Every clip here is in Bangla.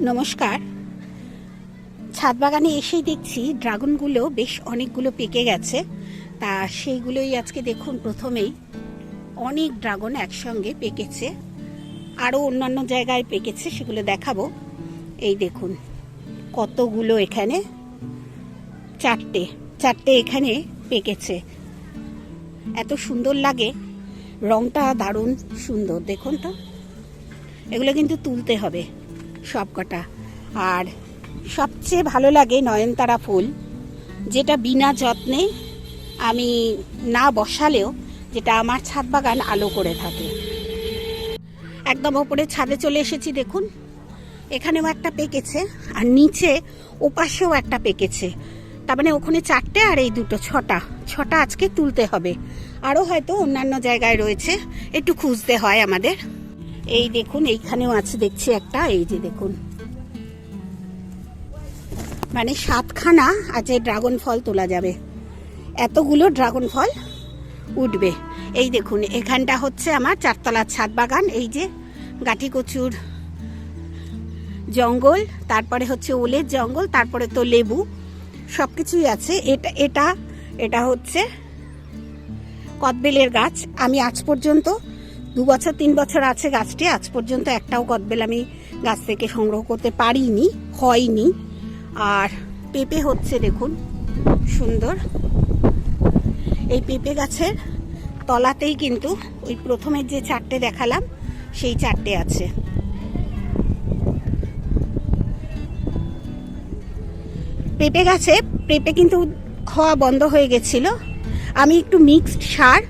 নমস্কার। ছাদ বাগানে এসেই দেখছি ড্রাগনগুলো বেশ অনেকগুলো পেকে গেছে। তা সেইগুলোই আজকে দেখুন প্রথমেই। অনেক ড্রাগন একসঙ্গে পেকেছে। আরও অন্যান্য জায়গায় পেকেছে, সেগুলো দেখাবো। এই দেখুন, কতগুলো এখানে? চারটে চারটে এখানে পেকেছে। এত সুন্দর লাগে। রংটা দারুণ সুন্দর, দেখুন তো। এগুলো কিন্তু তুলতে হবে। সব কটা আর সবচেয়ে ভালো লাগে নয়নতারা ফুল, যেটা বিনা যত্নে আমি না বসালেও যেটা আমার ছাদ বাগান আলো করে থাকে। একদম ওপরে ছাদে চলে এসেছি, দেখুন। এখানেও একটা পেকেছে, আর নিচে ওপাশেও একটা পেকেছে। তার মানে ওখানে চারটে আর এই দুটো, ছটা। ছটা আজকে তুলতে হবে। আরও হয়তো অন্যান্য জায়গায় রয়েছে, একটু খুঁজতে হয় আমাদের। এই দেখুন, এইখানেও আছে, দেখছি একটা, এই যে দেখুন। মানে সাতখানা এই ড্রাগন ফল তোলা যাবে। এতগুলো ড্রাগন ফল উঠবে। এই দেখুন, এখানটা হচ্ছে আমার চারতলার ছাদ বাগান, এই যে গাঠি কচুর জঙ্গল, তারপরে হচ্ছে ওলের জঙ্গল, তারপরে তো লেবু সব কিছুই আছে। এটা এটা এটা হচ্ছে কদবেলের গাছ। আমি আজ পর্যন্ত দু বছর, তিন বছর আছে গাছটি, আজ পর্যন্ত একটাও কদবেল আমি গাছ থেকে সংগ্রহ করতে পারিনি, হয়নি। আর পেঁপে হচ্ছে দেখুন, সুন্দর। এই পেঁপে গাছের তলাতেই কিন্তু ওই প্রথমের যে চারটে দেখালাম, সেই চারটে আছে। পেঁপে গাছে, পেঁপে কিন্তু হওয়া বন্ধ হয়ে গেছিল। আমি একটু মিক্সড সার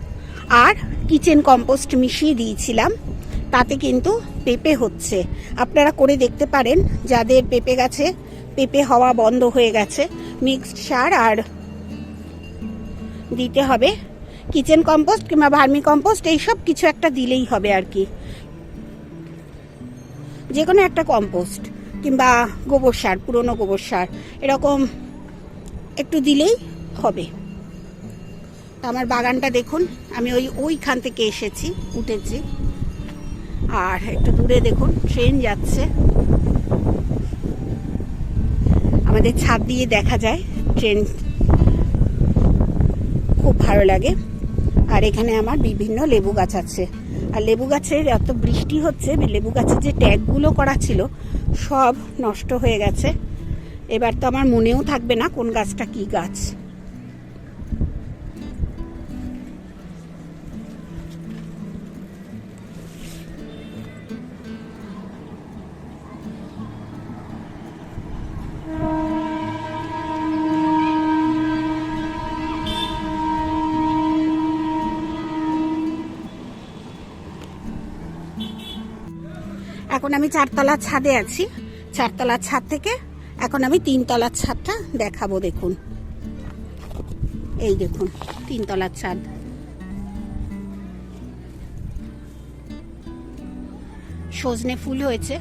আর কিচেন কম্পোস্ট মিশিয়ে দিয়েছিলাম। তাতে কিন্তু পেঁপে হচ্ছে। আপনারা করে দেখতে পারেন, যাদের পেঁপে গাছে পেঁপে হওয়া বন্ধ হয়ে গেছে মিক্সড সার আর দিতে হবে কিচেন কম্পোস্ট কিংবা ভার্মি কম্পোস্ট এইসব কিছু একটা দিলেই হবে আর কি। যে কোনো একটা কম্পোস্ট কিংবা গোবর সার, পুরনো গোবর সার, এরকম একটু দিলেই হবে। তো আমার বাগানটা দেখুন, আমি ওই ওইখান থেকে এসেছি, উঠেছি। আর একটু দূরে দেখুন, ট্রেন যাচ্ছে। আমাদের ছাদ দিয়ে দেখা যায়, ট্রেন খুব ভালো লাগে। আর এখানে আমার বিভিন্ন লেবু গাছ আছে। আর লেবু গাছের এত বৃষ্টি হচ্ছে, লেবু গাছের যে ট্যাগগুলো করা ছিল, সব নষ্ট হয়ে গেছে। এবার তো আমার মনেও থাকবে না কোন গাছটা কি গাছ। এখন আমি চারতলার ছাদে আছি। চারতলার ছাদ থেকে এখন আমি তিনতলার ছাদটা দেখাবো, দেখুন। এই দেখুন, তিনতলার ছাদ। সজনে ফুল হয়েছে।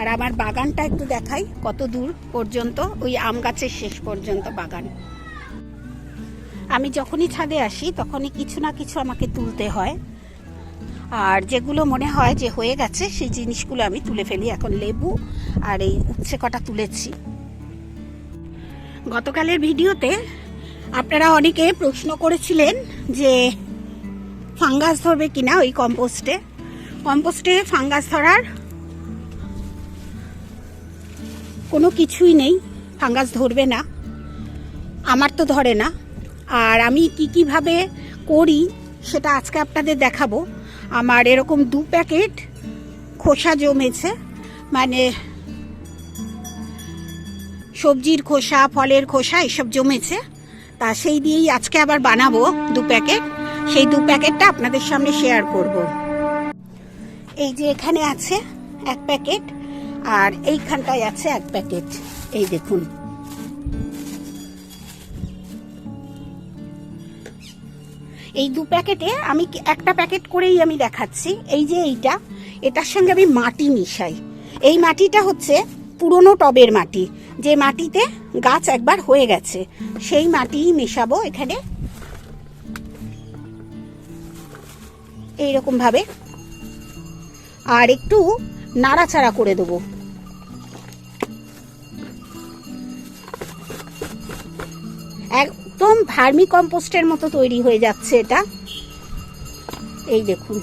আর আমার বাগানটা একটু দেখাই, কত দূর পর্যন্ত? ওই আম গাছের শেষ পর্যন্ত বাগান। আমি যখনই ছাদে আসি, তখনই কিছু না কিছু আমাকে তুলতে হয়। আর যেগুলো মনে হয় যে হয়ে গেছে, সেই জিনিসগুলো আমি তুলে ফেলি। এখন লেবু আর এই উচ্ছে কটা তুলেছি। গতকালের ভিডিওতে আপনারা অনেকে প্রশ্ন করেছিলেন যে ফাঙ্গাস ধরবে কিনা ওই কম্পোস্টে। কম্পোস্টে ফাঙ্গাস ধরার কোনো কিছুই নেই, ফাঙ্গাস ধরবে না। আমার তো ধরে না। আর আমি কি কীভাবে করি সেটা আজকে আপনাদের দেখাবো। আমার এরকম দু প্যাকেট খোসা জমেছে মানে সবজির খোসা, ফলের খোসা এসব জমেছে। তা সেই দিয়েই আজকে আবার বানাবো দু প্যাকেট। সেই দু প্যাকেটটা আপনাদের সামনে শেয়ার করব। এই যে এখানে আছে এক প্যাকেট, আর এইখানটায় আছে এক প্যাকেট। এই দেখুন। এই দু প্যাকেটে আমি একটা প্যাকেট করেই আমি দেখাচ্ছি। এই যে এইটা, এটার সঙ্গে আমি মাটি মিশাই। এই মাটিটা হচ্ছে পুরনো টবের মাটি। যে মাটিতে গাছ একবার হয়ে গেছে, সেই মাটি মেশাবো এখানে। এইরকমভাবে। আর একটু নাড়াচাড়া করে দেবো। একদম ভার্মি কম্পোস্টের মতো তৈরি হয়ে যাচ্ছে এটা। এই দেখুন।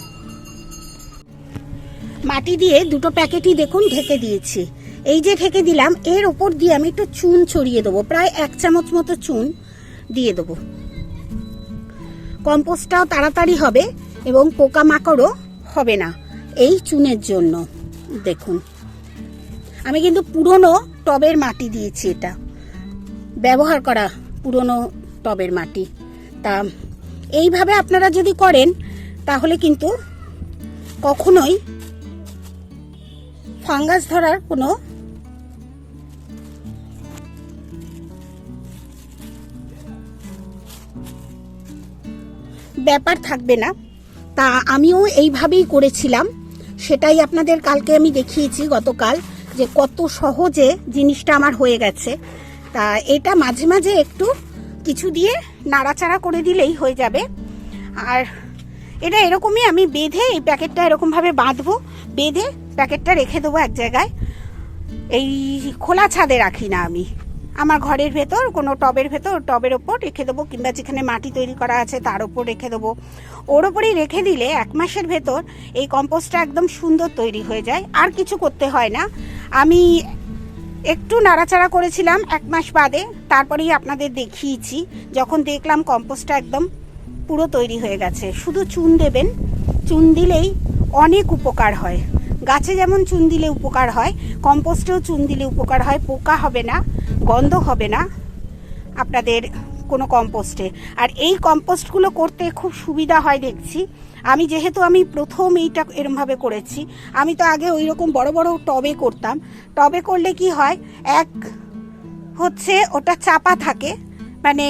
মাটি দিয়ে দুটো প্যাকেটই দেখুন ঢেকে দিয়েছি। এই যে ঢেকে দিলাম, এর ওপর দিয়ে আমি একটু চুন ছড়িয়ে দেবো, প্রায় এক চামচ মতো চুন দিয়ে দেবো। কম্পোস্টটাও তাড়াতাড়ি হবে এবং পোকামাকড়ও হবে না এই চুনের জন্য। দেখুন। আমি কিন্তু পুরনো টবের মাটি দিয়েছি এটা। ব্যবহার করা পুরনো টবের মাটি। তা এইভাবে আপনারা যদি করেন, তাহলে কিন্তু কখনোই ফাঙ্গাস ধরার কোনো ব্যাপার থাকবে না। তা আমিও এইভাবেই করেছিলাম। সেটাই আপনাদের কালকে আমি দেখিয়েছি গতকাল যে কত সহজে জিনিসটা আমার হয়ে গেছে। তা এটা মাঝে মাঝে একটু কিছু দিয়ে নাড়াচাড়া করে দিলেই হয়ে যাবে। আর এটা এরকমই আমি বেঁধে এই প্যাকেটটা এরকমভাবে বাঁধবো। বেঁধে প্যাকেটটা রেখে দেবো এক জায়গায়। এই খোলা ছাদে রাখি না আমি। আমার ঘরের ভেতর, কোনো টবের ভেতর, টবের ওপর রেখে দেবো কিংবা যেখানে মাটি তৈরি করা আছে তার ওপর রেখে দেবো। ওর ওপরেই রেখে দিলে এক মাসের ভেতর এই কম্পোস্টটা একদম সুন্দর তৈরি হয়ে যায়। আর কিছু করতে হয় না। আমি একটু নাড়াচাড়া করেছিলাম এক মাস বাদে, তারপরেই আপনাদের দেখিয়েছি। যখন দেখলাম কম্পোস্টটা একদম পুরো তৈরি হয়ে গেছে। শুধু চুন দেবেন, চুন দিলেই অনেক উপকার হয়। গাছে যেমন চুন দিলে উপকার হয়, কম্পোস্টেও চুন দিলে উপকার হয়। পোকা হবে না, গন্ধ হবে না। আপনাদের কোনো কম্পোস্টে আর এই কম্পোস্টগুলো করতে খুব সুবিধা হয় দেখছি। আমি যেহেতু আমি প্রথম এইটা এরমভাবে করেছি, আমি তো আগে ওই রকম বড় বড় টবে করতাম। টবে করলে কি হয়, এক হচ্ছে ওটা চাপা থাকে মানে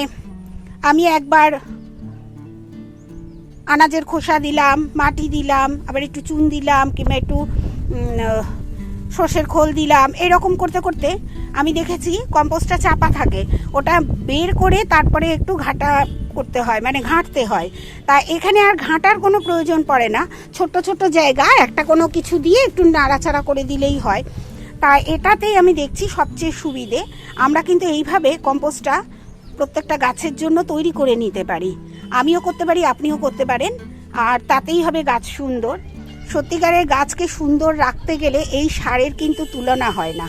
আমি একবার আনাজের খোসা দিলাম, মাটি দিলাম, আবার একটু চুন দিলাম কিংবা একটু সর্ষের খোল দিলাম, এরকম করতে করতে আমি দেখেছি কম্পোস্টটা চাপা থাকে। ওটা বের করে তারপরে একটু ঘাটা করতে হয় মানে ঘাঁটতে হয়। তা এখানে আর ঘাঁটার কোনো প্রয়োজন পড়ে না। ছোট্ট ছোট্ট জায়গা, একটা কোনো কিছু দিয়ে একটু নাড়াচাড়া করে দিলেই হয়। তা এটাতেই আমি দেখছি সবচেয়ে সুবিধে। আমরা কিন্তু এইভাবে কম্পোস্টটা প্রত্যেকটা গাছের জন্য তৈরি করে নিতে পারি। আমিও করতে পারি, আপনিও করতে পারেন। আর তাতেই হবে গাছ সুন্দর। সত্যিকারের গাছকে সুন্দর রাখতে গেলে এই সারের কিন্তু তুলনা হয় না।